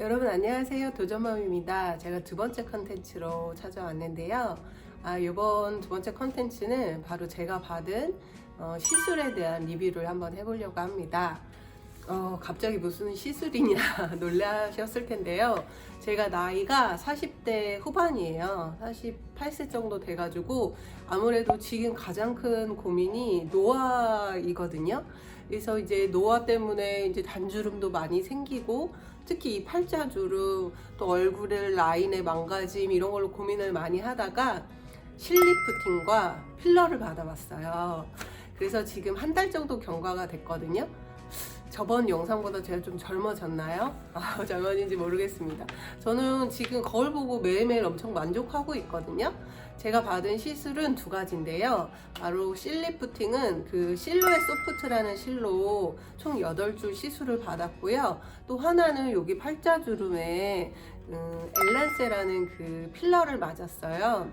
여러분 안녕하세요. 도전맘입니다. 제가 두 번째 컨텐츠로 찾아왔는데요. 아, 이번 두 번째 컨텐츠는 바로 제가 받은 어, 시술에 대한 리뷰를 한번 해보려고 합니다. 어, 갑자기 무슨 시술이냐 놀라셨을 텐데요. 제가 나이가 40대 후반이에요. 48세 정도 돼가지고 아무래도 지금 가장 큰 고민이 노화이거든요. 그래서 이제 노화 때문에 이제 단주름도 많이 생기고 특히 이 팔자주름 또 얼굴의 라인의 망가짐 이런 걸로 고민을 많이 하다가 실리프팅과 필러를 받아봤어요. 그래서 지금 한 달 정도 경과가 됐거든요. 저번 영상보다 제가 좀 젊어졌나요? 아, 젊어진지 모르겠습니다. 저는 지금 거울 보고 매일매일 엄청 만족하고 있거든요. 제가 받은 시술은 두 가지인데요. 바로 실리프팅은 그 실루엣 소프트라는 실로 총 8줄 시술을 받았고요. 또 하나는 여기 팔자주름에 음, 엘란세라는 그 필러를 맞았어요.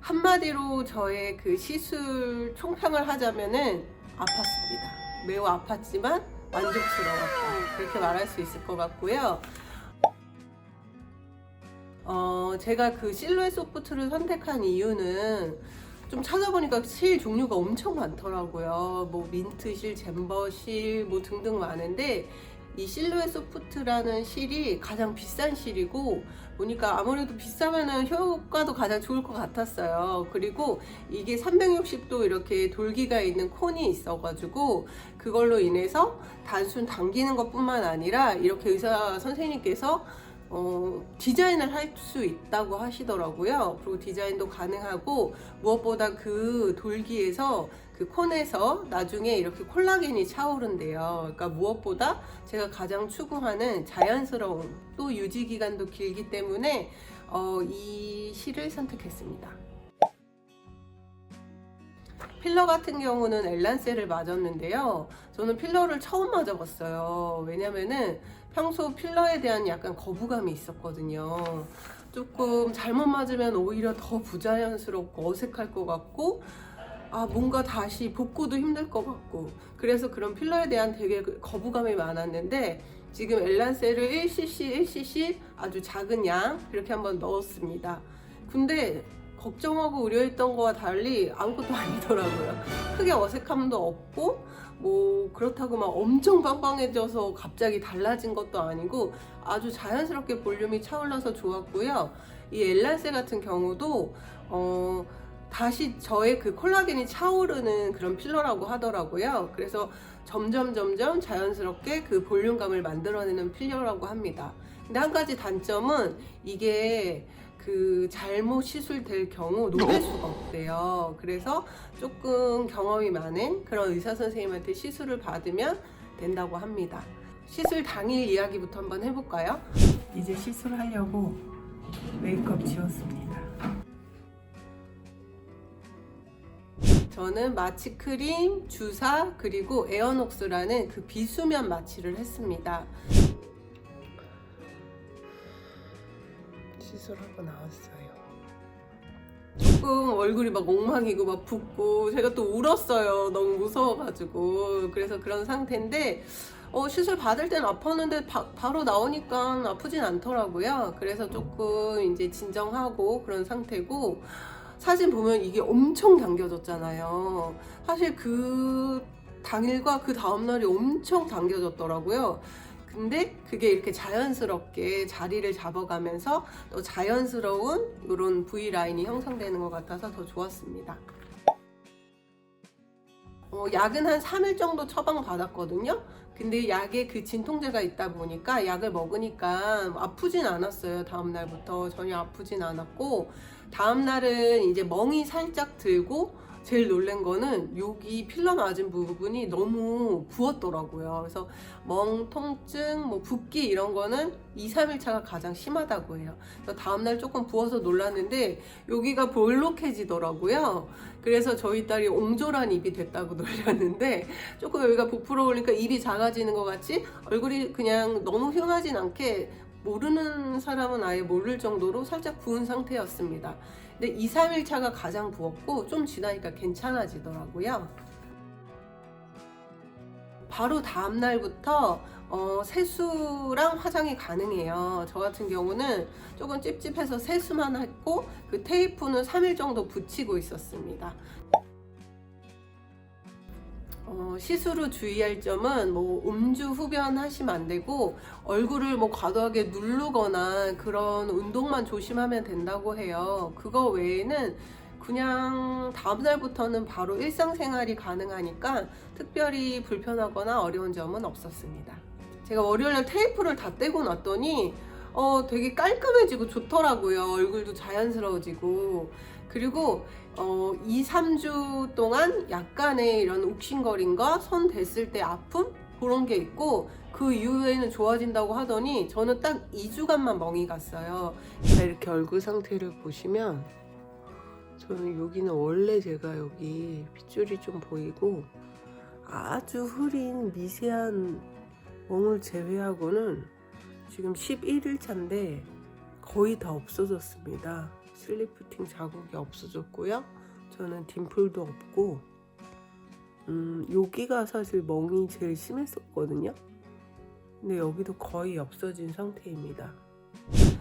한마디로 저의 그 시술 총평을 하자면은 아팠습니다. 매우 아팠지만 만족스러웠다. 그렇게 말할 수 있을 것 같고요. 어, 제가 그 실루엣 소프트를 선택한 이유는 좀 찾아보니까 실 종류가 엄청 많더라고요. 뭐 민트 실, 잼버 실 뭐 등등 많은데 이 실루엣 소프트라는 실이 가장 비싼 실이고 보니까 아무래도 비싸면은 효과도 가장 좋을 것 같았어요. 그리고 이게 360도 이렇게 돌기가 있는 콘이 있어가지고 그걸로 인해서 단순 당기는 것뿐만 아니라 이렇게 의사 선생님께서 어, 디자인을 할 수 있다고 하시더라고요. 그리고 디자인도 가능하고 무엇보다 그 돌기에서 그 콘에서 나중에 이렇게 콜라겐이 차오른대요. 그러니까 무엇보다 제가 가장 추구하는 자연스러움 또 유지 기간도 길기 때문에 어, 이 실을 선택했습니다. 필러 같은 경우는 엘란세를 맞았는데요. 저는 필러를 처음 맞아봤어요. 왜냐면은 평소 필러에 대한 약간 거부감이 있었거든요. 조금 잘못 맞으면 오히려 더 부자연스럽고 어색할 것 같고, 아, 뭔가 다시 복구도 힘들 것 같고, 그래서 그런 필러에 대한 되게 그 거부감이 많았는데, 지금 엘란세를 1cc, 1cc 아주 작은 양, 이렇게 한번 넣었습니다. 근데 걱정하고 우려했던 거와 달리 아무것도 아니더라고요. 크게 어색함도 없고, 뭐 그렇다고 막 엄청 빵빵해져서 갑자기 달라진 것도 아니고 아주 자연스럽게 볼륨이 차올라서 좋았고요. 이 엘란세 같은 경우도 어 다시 저의 그 콜라겐이 차오르는 그런 필러라고 하더라고요. 그래서 점점 점점 자연스럽게 그 볼륨감을 만들어내는 필러라고 합니다. 근데 한 가지 단점은 이게 그 잘못 시술될 경우 녹일 수가 없대요. 그래서 조금 경험이 많은 그런 의사 선생님한테 시술을 받으면 된다고 합니다. 시술 당일 이야기부터 한번 해볼까요? 이제 시술하려고 메이크업 지웠습니다. 저는 마취 크림, 주사, 그리고 에어녹스라는 그 비수면 마취를 했습니다. 시술하고 나왔어요. 조금 얼굴이 막 엉망이고 막 붓고 제가 또 울었어요. 너무 무서워가지고 그래서 그런 상태인데 어, 시술 받을 땐 아팠는데 바, 로 나오니까 아프진 않더라고요. 그래서 조금 이제 진정하고 그런 상태고 사진 보면 이게 엄청 당겨졌잖아요. 사실 그 당일과 그 다음날이 엄청 당겨졌더라고요. 근데 그게 이렇게 자연스럽게 자리를 잡아가면서 또 자연스러운 이런 V 라인이 형성되는 것 같아서 더 좋았습니다. 어, 약은 한 3일 정도 처방 받았거든요. 근데 약에 그 진통제가 있다 보니까 약을 먹으니까 아프진 않았어요. 다음날부터 전혀 아프진 않았고, 다음날은 이제 멍이 살짝 들고, 제일 놀란 거는 여기 필러 맞은 부분이 너무 부었더라고요. 그래서 멍, 통증, 뭐 붓기 이런 거는 2, 3일 차가 가장 심하다고 해요. 그래서 다음날 조금 부어서 놀랐는데 여기가 볼록해지더라고요. 그래서 저희 딸이 옹졸한 입이 됐다고 놀렸는데 조금 여기가 부풀어 오니까 입이 작아지는 것 같이 얼굴이 그냥 너무 흉하진 않게 모르는 사람은 아예 모를 정도로 살짝 부은 상태였습니다. 근데 2, 3일 차가 가장 부었고 좀 지나니까 괜찮아지더라고요. 바로 다음 날부터 어, 세수랑 화장이 가능해요. 저 같은 경우는 조금 찝찝해서 세수만 했고 그 테이프는 3일 정도 붙이고 있었습니다. 어, 시술 후 주의할 점은 뭐 음주 흡연 하시면 안 되고 얼굴을 뭐 과도하게 누르거나 그런 운동만 조심하면 된다고 해요. 그거 외에는 그냥 다음 날부터는 바로 일상생활이 가능하니까 특별히 불편하거나 어려운 점은 없었습니다. 제가 월요일날 테이프를 다 떼고 났더니 어, 되게 깔끔해지고 좋더라고요. 얼굴도 자연스러워지고. 그리고 어, 2, 3주 동안 약간의 이런 욱신거림과 손 댔을 때 아픔? 그런 게 있고 그 이후에는 좋아진다고 하더니 저는 딱 2주간만 멍이 갔어요. 자, 이렇게 얼굴 상태를 보시면 저는 여기는 원래 제가 여기 핏줄이 좀 보이고 아주 흐린 미세한 멍을 제외하고는 지금 11일 차인데 거의 다 없어졌습니다. 슬리프팅 자국이 없어졌고요. 저는 딤플도 없고 음, 여기가 사실 멍이 제일 심했었거든요. 근데 여기도 거의 없어진 상태입니다.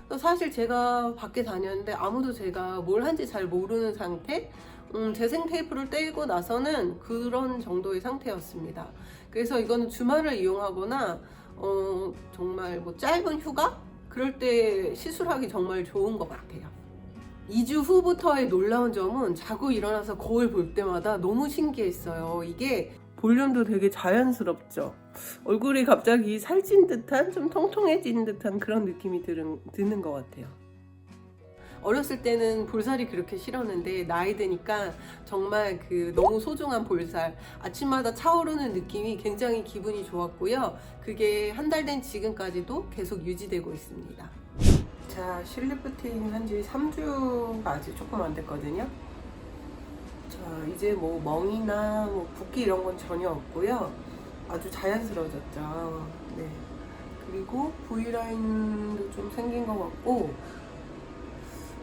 또 사실 제가 밖에 다녔는데 아무도 제가 뭘 한지 잘 모르는 상태? 음, 재생 테이프를 떼고 나서는 그런 정도의 상태였습니다. 그래서 이거는 주말을 이용하거나 어, 정말 뭐 짧은 휴가? 그럴 때 시술하기 정말 좋은 것 같아요. 2주 후부터의 놀라운 점은 자고 일어나서 거울 볼 때마다 너무 신기했어요. 이게 볼륨도 되게 자연스럽죠. 얼굴이 갑자기 살찐 듯한 좀 통통해진 듯한 그런 느낌이 드는, 드는 것 같아요. 어렸을 때는 볼살이 그렇게 싫었는데 나이 드니까 정말 그 너무 소중한 볼살 아침마다 차오르는 느낌이 굉장히 기분이 좋았고요. 그게 한 달 된 지금까지도 계속 유지되고 있습니다. 자, 실리프팅 한 지 3주가 아직 조금 안 됐거든요. 자, 이제 뭐 멍이나 뭐 붓기 이런 건 전혀 없고요. 아주 자연스러워졌죠. 네. 그리고 V라인도 좀 생긴 것 같고,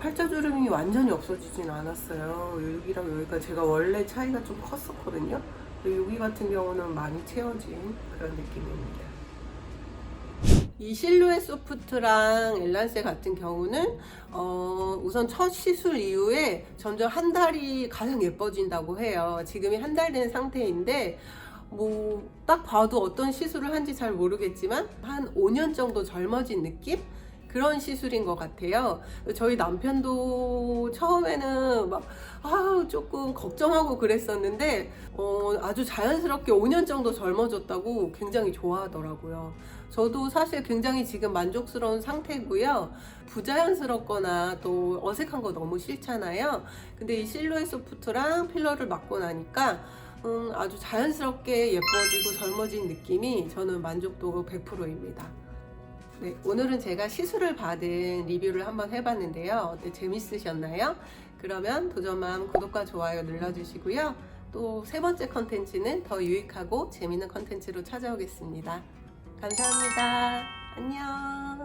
팔자주름이 완전히 없어지진 않았어요. 여기랑 여기가 제가 원래 차이가 좀 컸었거든요. 여기 같은 경우는 많이 채워진 그런 느낌입니다. 이 실루엣 소프트랑 엘란세 같은 경우는 어, 우선 첫 시술 이후에 점점 한 달이 가장 예뻐진다고 해요. 지금이 한 달 된 상태인데 뭐 딱 봐도 어떤 시술을 한지 잘 모르겠지만 한 5년 정도 젊어진 느낌? 그런 시술인 것 같아요. 저희 남편도 처음에는 막, 아, 조금 걱정하고 그랬었는데, 어, 아주 자연스럽게 5년 정도 젊어졌다고 굉장히 좋아하더라고요. 저도 사실 굉장히 지금 만족스러운 상태고요. 부자연스럽거나 또 어색한 거 너무 싫잖아요. 근데 이 실루엣 소프트랑 필러를 맞고 나니까 음, 아주 자연스럽게 예뻐지고 젊어진 느낌이 저는 만족도 100%입니다. 네, 오늘은 제가 시술을 받은 리뷰를 한번 해봤는데요. 어때 재밌으셨나요? 그러면 도전맘 구독과 좋아요 눌러주시고요. 또 세 번째 컨텐츠는 더 유익하고 재밌는 컨텐츠로 찾아오겠습니다. 감사합니다. 안녕.